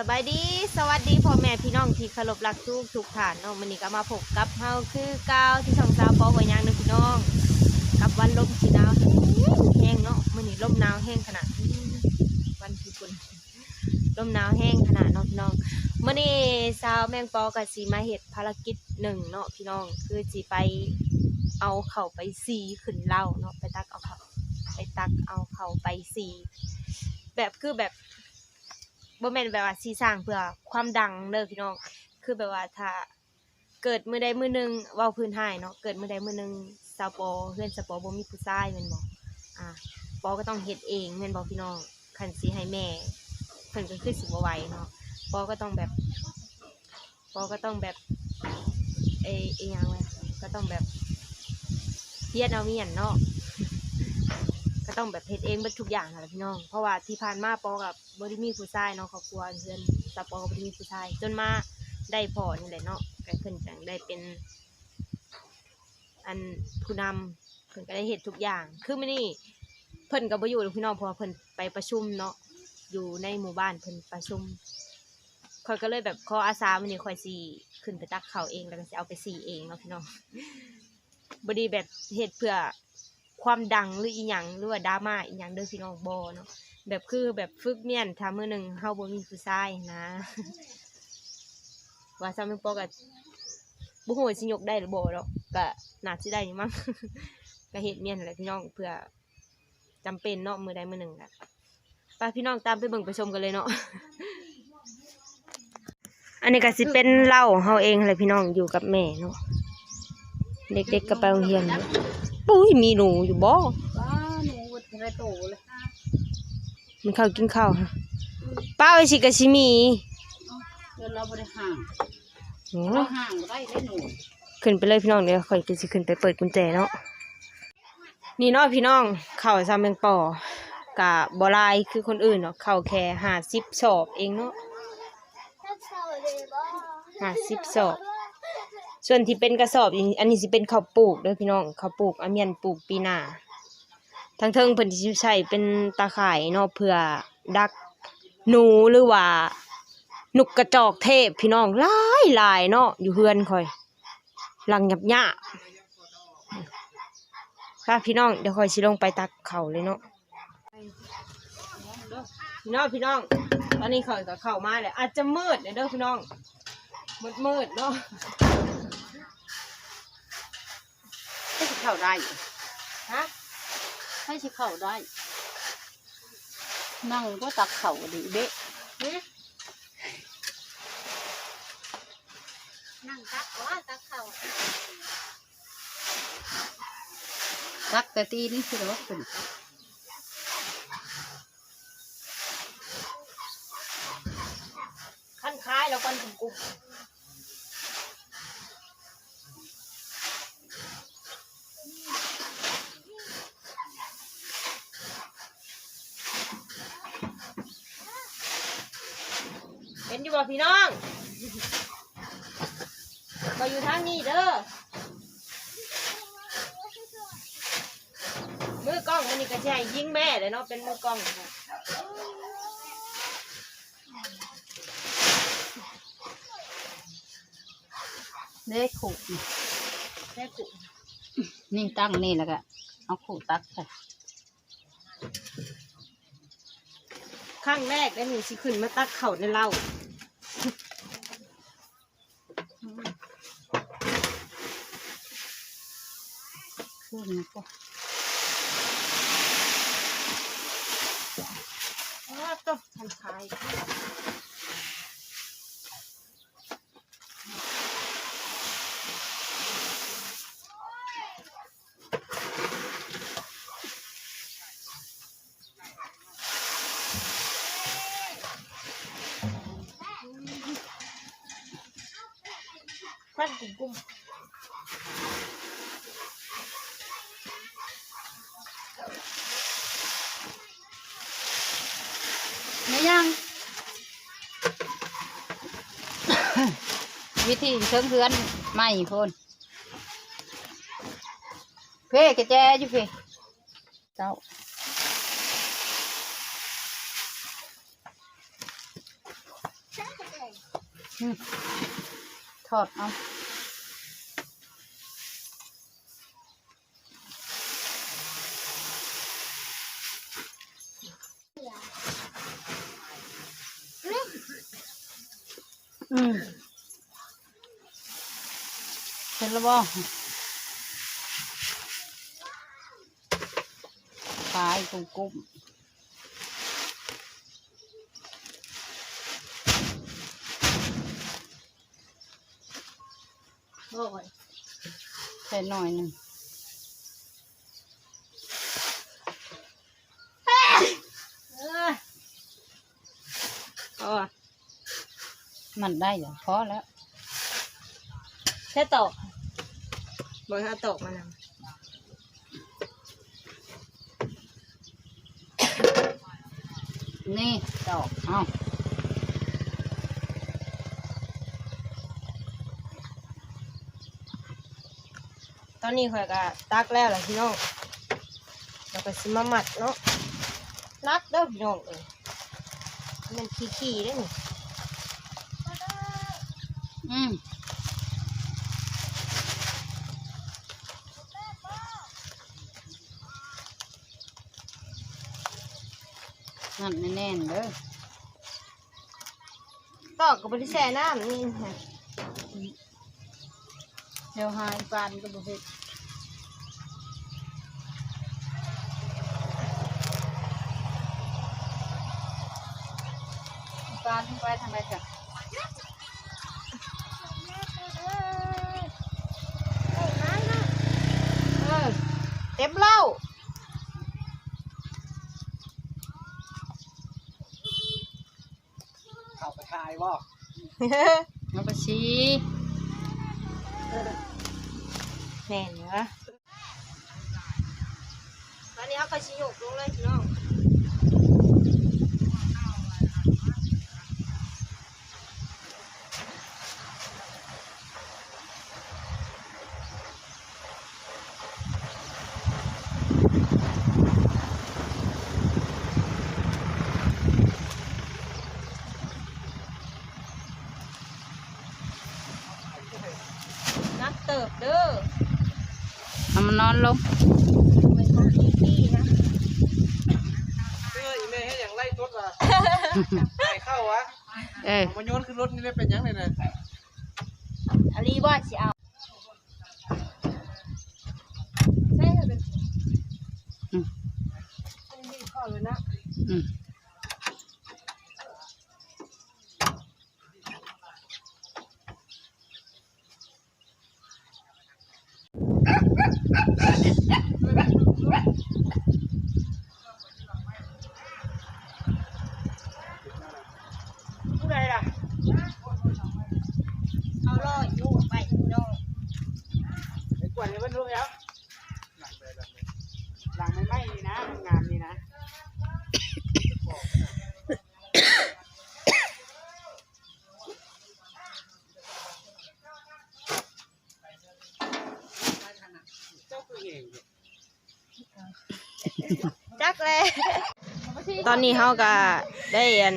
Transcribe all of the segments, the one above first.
สบายดี สวัสดีพ่อแม่พี่น้องที่เคารพรักทุกทุกท่านเนาะมื้อนี้ก็มาพบกับเฮาคือเก้าวที่ช่องสาวปอไว้ยังเด้อพี่น้อง กับวันลมสีหนาวแห้งเนาะมื้อนี้ลมหนาวแห้งขนาดวันที่คุณลมหนาวแห้งขนาดเนาะพี่น้องมื้อนี้สาวแมงปอก็สิมาเฮ็ดภารกิจหนึ่งเนาะพี่น้อง คือสิไปเอาเข้าไปซีขึ้นเหล้าเนาะไปตักเอาเข้าไปตักเอาเข้าไปซีแบบคือแบบ บ่แม่นแบบว่าสีสร้างเพื่อความดังเด้อพี่น้อง คือแบบว่าถ้าเกิดมือใดมือหนึงเว้าพื้นให้เนาะ เกิดมือใดมือหนึงสาวปอเพื่อนสาวปอบ่มีผู้ชายแม่นบ่อ่าปอก็ต้องเฮ็ดเองแม่นบ่พี่น้องคันสิให้แม่เพิ่นก็คือสิบ่ไหวเนาะปอก็ต้องแบบปอก็ต้องแบบเอออียังวะก็ต้องแบบเฮียนเอาเมียนเนาะ ก็ต้องแบบเฮ็ดเองเบิดทุกอย่างนั่ะพี่น้อง เพราะว่าที่ผ่านมาปอกับบริมีผู้ชายเนาะครอบครัวเพื่อนสาวปอกับบริมีผู้ชายจนมาได้พอนี่แหละเนาะก็เพิ่นจังได้เป็น อันผู้นำเพิ่นก็ได้เฮ็ดทุกอย่าง คือมื้อนี้เพิ่นก็บ่อยู่หรอกพี่น้องเพราะว่าเพิ่นไปประชุมเนาะอยู่ในหมู่บ้านเพิ่นประชุมข่อยก็เลยแบบขออาสามื้อนี้ข่อยสิขึ้นไปตักเขาวเองแล้วก็สิเอาไปสีเองเนาะพี่น้องบด้แบบเฮ็ดเพื่อ ความดังหรืออีหยังหรือว่าดราม่าอีหยังเด้อพี่น้องบ่เนาะแบบคือแบบฝึกเมียนถ้ามื้อหนึ่งเฮาบ่มีผู้ชายนะ ว่าซ้ำแม่นปอก็บ่ฮู้สิยกได้หรือบ่ดอกก็น่าสิได้ยู่มั้งก็เฮ็ดเมียนนั่นแหละพี่น้องเพื่อจำเป็นเนาะมื้อใดมื้อหนึ่งก็ไปพี่น้องตามไปเบิ่งไปชมกันเลยเนาะอันนี้ก็สิเป็นเล้าเฮาเองแหละพี่น้องอยู่กับแม่เนาะเด็กๆก็ไปโรงเรียน ปุ้ยมีหนูอยู่บ่ว้าหนูวัดอะไรโตเลยมันเข้ากินข้าวฮะป้าไอชิกะชิมีเดินเราบริห่างโอ้เราห่างบ่ได้ได้หนูขึ้นไปเลยพี่น้องเดี๋ยวข่อยก็สิขึ้นไปเปิดกุญแจเนาะนี่เนาะพี่น้องเข้าวซาเมงปอกะบ่หลายคือคนอื่นเนาะเข้าวแค่50สอบเองเนาะ50สอบ ส่วนที่เป็นกระสอบอันนี้สิเป็นข้าวปลูกเด้อพี่น้องข้าวปลูกอเมียนปลูกปีหน้าทั้งเทิงเพิ่นสิใช้เป็นตาข่ายเนาะเพื่อดักหนูหรือว่าหนุกกระจอกเทพพี่น้องหลายหลายเนาะอยู่เฮือนคอยหลังหยับหยาค่ะพี่น้องเดี๋ยวคอยสิลงไปตักเข่าเลยเนาะพี่น้องพี่น้อง ตอนนี้เขาก็เข้ามาแล้วอาจจะมืดเด้อเด้อพี่น้องมืดมืดเนาะ ให้สิเข้าได้ฮะให้สิเข้าได้ นั่งก็ตักเข่าดีเบ๊ะหึนั่งตักว่าตักเข่าตักแต่ตีนี่คือว่าเป็นขั้นคล้ายแล้วกันกลุ่ม กลุ่มเป็นอยู่บ่พี่น้องมาอยู่ทางนี้เด้อ มือกล้องมันนี่ก็ใช่ยิงแม่เลยเนาะเป็นมือกล้องค่ะเด็กขู่แม่กุนี่ตั้งนี่แล้วก็เอาขู่ตักใส่ข้างแรกได้หนูสิขึ้นมาตักเข่าในเหล้า ขึ้นนะก็อ้าวต้องทำคา ยัง วิธีเชิงเพื่อนไม่พนเพ่กระแจอยู่เพ่เจ้าถอดเอา บ่ปลายกุ้งกุ้งโอ้ยใส่หน่อยหนึ่งเออเอาอะมันได้เหรอพอแล้วแค่ตก บนถ้าตกมานำนี่ดอกเอาตอนนี้ข่อยก็ตักแล้วล่ะพี่น้องแล้วก็สิมาหมัดเนาะนักเด้อพี่น้องเอ้ยมันขี้ๆเด้อนี่อืมนั่นไม่แน่นเด้อตอกก็บ่ได้แช่น้ำนี่ค่ะเดี๋ยวหายปานก็บ่เฮ็ดปานไปทางไหนจ้ะเออเต็มเหล้า เข้าไปทายว่าเอาไปชี้แน่นเหรอตอนนี้เขาก็ชิโยกลงเลยพี่น้อง ติบเด้อเอามานอนลงเป็นคนขี้ๆนะเอออีเมย์ให้อย่างไล่รถว่ะไล่เข้าวะเออมาโยนขึ้นรถนี่ได้เป็นยังไงเนี่ยอาลีว่าสิเอา Thank you. จักเลยตอนนี้เฮาก็ได้อัน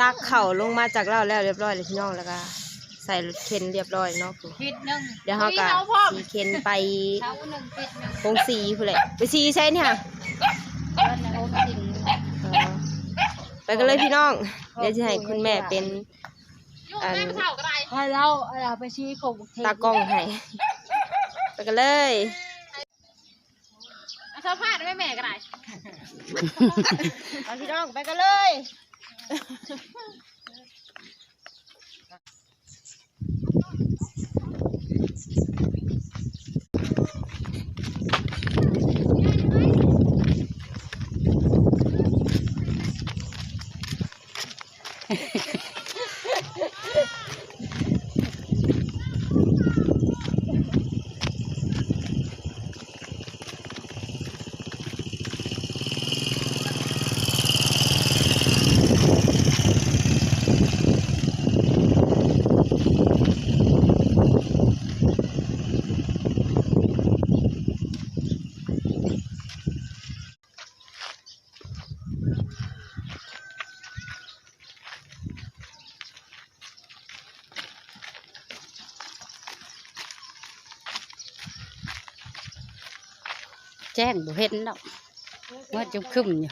ตักเข่าลงมาจากเราแล้วเรียบร้อยเลยพี่น้องแล้วก็ใส่รถเข็นเรียบร้อยเนาะปิดหนึ่งเดี๋ยวเฮาก็สีเข็นไปเช้าหนึ่งปิดหนึ่งคงสีพู่นแหละไปสีใช่เนี่ยเดินในโอมสิงเออไปกันเลยพี่น้อง เดี๋ยวจะให้คุณแม่เป็นอันให้เราเอาไปชี้โคกเทตากล้องให้ไปกันเลย ชอบพลาดไม่แม่ก็ได้ เอาพี่น้องไปกันเลย แจ้งบ่เห็นดอกว่าจุกคึมอยู่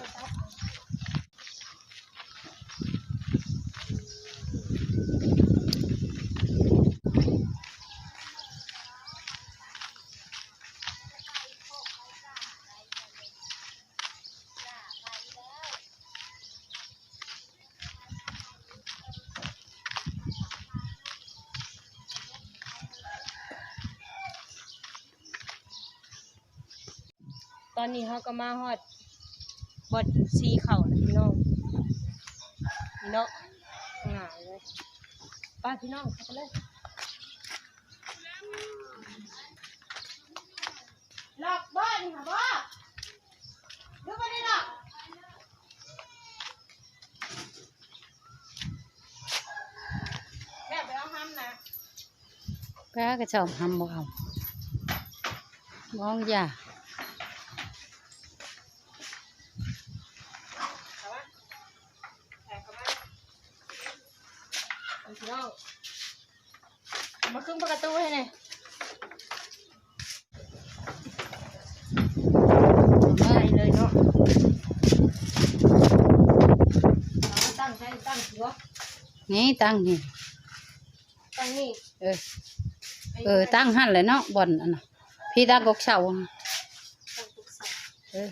ตอนนี้เขาก็มาฮอดบอดซีเข่าแล้วพี่น้องพี่น้องง่ายเลยไป้าพี่น้องเข้าไปเลยหลักบ้านค่ะพ่อดูไปได้หรอกแม่ไปเอาห้ำนะแพ้ก็ชอบทำบ่เอามองอย่าเข้า ประตูให้หน่อยเมื่ไปอยเลยเนาะเราก็ตั้งใจตั้งหัวนี่ตั้งนี่ ตั้งนี่เออ เออ ตั้งหันเลยเนาะบ่อนอันน่ะพี่ตากกเสาอะตั้งทุกสายเออ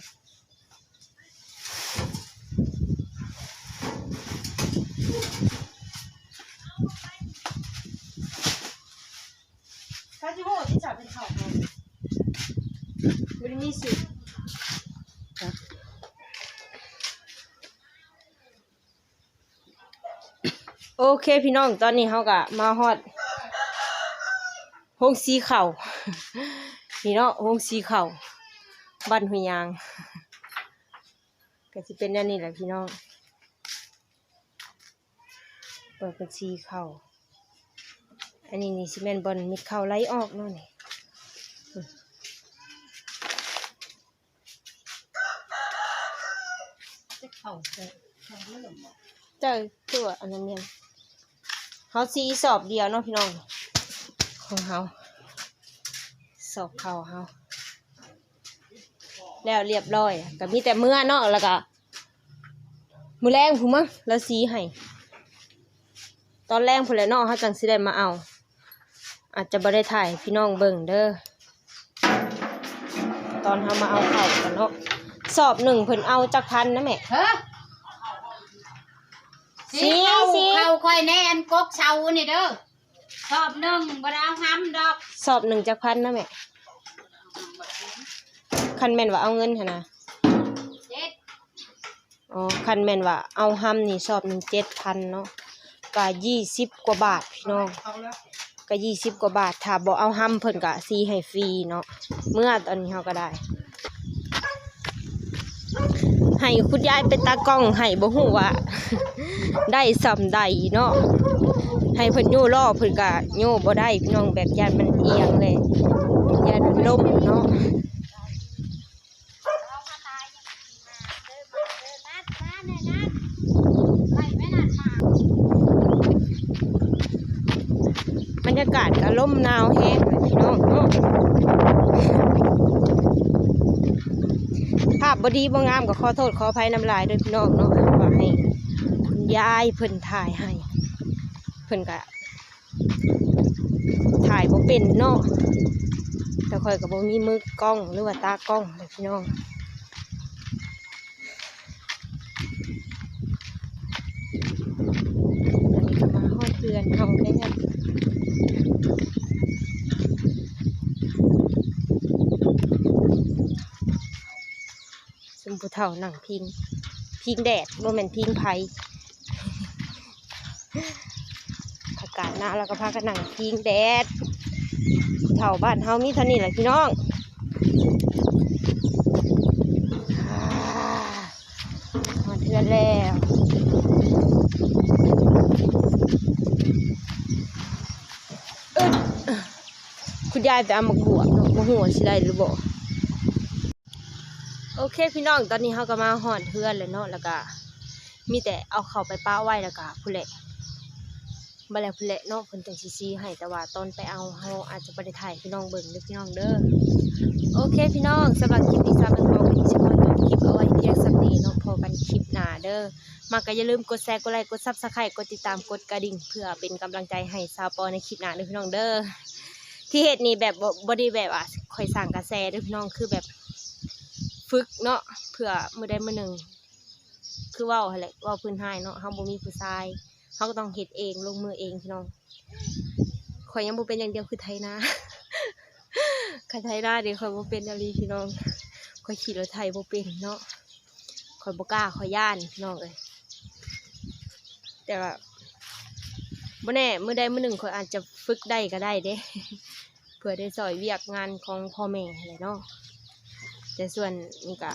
ถ้าจิโม่ที่จับเป็นเขาเราไม่ได้สิโอเคพี่น้องตอนนี้เขาก็มาฮอดหงสีเข่านี่เนาะหงสีเข่าบ้านหุยยางก็จะเป็นอันนี้แหละพี่น้อง เปิดเป็นสีเข่า อันนี้นี่ซีเมนบอลมิดเข่าไหลออกเนาะนี่เจ้าตัวอันนั้นเนี่ยเขาสีสอบเดียวเนาะพี่น้องของเขาสอบเข่าเขาแล้วเรียบร้อยก็มีแต่เมื่อเนาะแล้วก็มือแรงพูมั้งแล้วสีให้ตอนแรกพูนแหล้วเนาะเขาจังสิได้มาเอา อาจจะบ่ได้ถ่ายให้พี่น้องเบิ่งเด้อตอนเขามาเอาเข่ากันเนาะสอบหนึ่งเพิ่นเอาจักพันนะแม่เฮ้อสิสีเข้าสิเข้าค่อยแน่นกกเสานี่เด้อชอบหนึ่งบ่ได้เอาห้ำดอก สอบหนึ่งจักพันนะแม่คันแม่นว่าเอาเงินหั่นนะเจ็ดอ๋อคันแม่นว่าเอาห้ำนี่สอบหนึ่งเจ็ดพันเนาะก็ยี่สิบกว่าบาทพี่น้องเอาแล้ว ก็ยี่สิบกว่าบาทถ้าบอเอาห้ำเพิ่นก็ซีให้ฟรีเนาะเมื่อตอนนี้เขาก็ได้ ให้คุณยายเป็นตากล้องให้บ่หูว่าได้สำใดเนาะให้เพิ่นโย่ล่อเพิ่นก็โย่บ่ได้พี่น้องแบบยานมันเอียงเลยยานมันล่มเนาะ บรรยากาศก็ล่มหนาวแห้งเลยพี่น้องเนาะภาพบดีบ่งามก็ขอโทษขออภัยน้ำลายด้วยพี่น้องเนาะว่าให้คุณยายเพิ่นถ่ายให้ เพิ่นก็ถ่ายบ่เป็นเนาะแต่คอยก็บ่มีมือกล้องหรือว่าตากล้องเลยพี่น้องมาฮอดเรือนเฮาแล้ว สมผู้ เฒ่านั่งพิง พิงแดดบ่แม่นพิงไผ่อากาศหนาวแล้วก็พากันนั่งพิงแดดเฒ่าบ้านเฮามีเท่านี้แหละพี่น้องมาเทือนแล้วคุณยายไปเอามาบวกเนาะมาหัวาสิได้หรือบ่ โอเคพี่น้องตอนนี้เขาก็มาหอนเพื่อนเลยเนาะแล้วก็มีแต่เอาเขาไปป้าไว้แล้วก็ผู้นแหละบ่แล้วพุ่นแหละเนาะเพิ่นจังสิซีให้แต่ว่าตอนไปเอาเฮาอาจจะได้ถ่ายพี่น้องเบิ่งเด้อพี่น้องเด้อโอเคพี่น้องสำหรับคลิปนี้ซาเป็นพอเป็นสิบ่จบคลิปเอาไว้เพียงสักนี้เนาะพอกันคลิปหน้าเด้อมาก็อย่าลืมกดแชร์กดไลค์กด Subscribe กดติดตามกดกระดิ่งเพื่อเป็นกำลังใจให้ซาวปอในคลิปหน้าเด้อพี่น้องเด้อที่เฮ็ดนี่แบบบ่บ่ได้แบบว่าค่อยสร้างกระแสด้อพี่น้องคือแบบ ฝึกเนาะเพื่อมือใดมือหนึ่ง คือว้าหั่นแหละเว้าพื้นหาเนาะเฮาบ่มีผู้ชายเขาก็ต้องเฮ็ดเองลงมือเองพี่น้องข่อยยังบ่เป็นอย่างเดียวคือไทยนาคันไทยนาเดี๋ยวข่อยบ่เป็นอะไรพี่น้องข่อยขี่รถไทยบ่เป็นเนาะข่อยบ่กล้าข่อยย่านพี่น้องเอ้ยแต่ว่าบ่แน่มือใดมือหนึ่งข่อยอาจจะฝึกได้ก็ได้เด้เพื่อได้ซอยเวียกงานของพ่อแม่อะไรเนาะ แต่ส่วนนี่ก็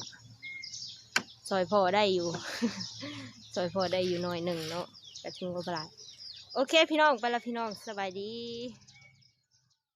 ซอยพอได้อยู่ ซอยพอได้อยู่หน่อยหนึ่งเนาะแต่ทิงก็ปลายโอเคพี่น้องไปละพี่น้องสบายดี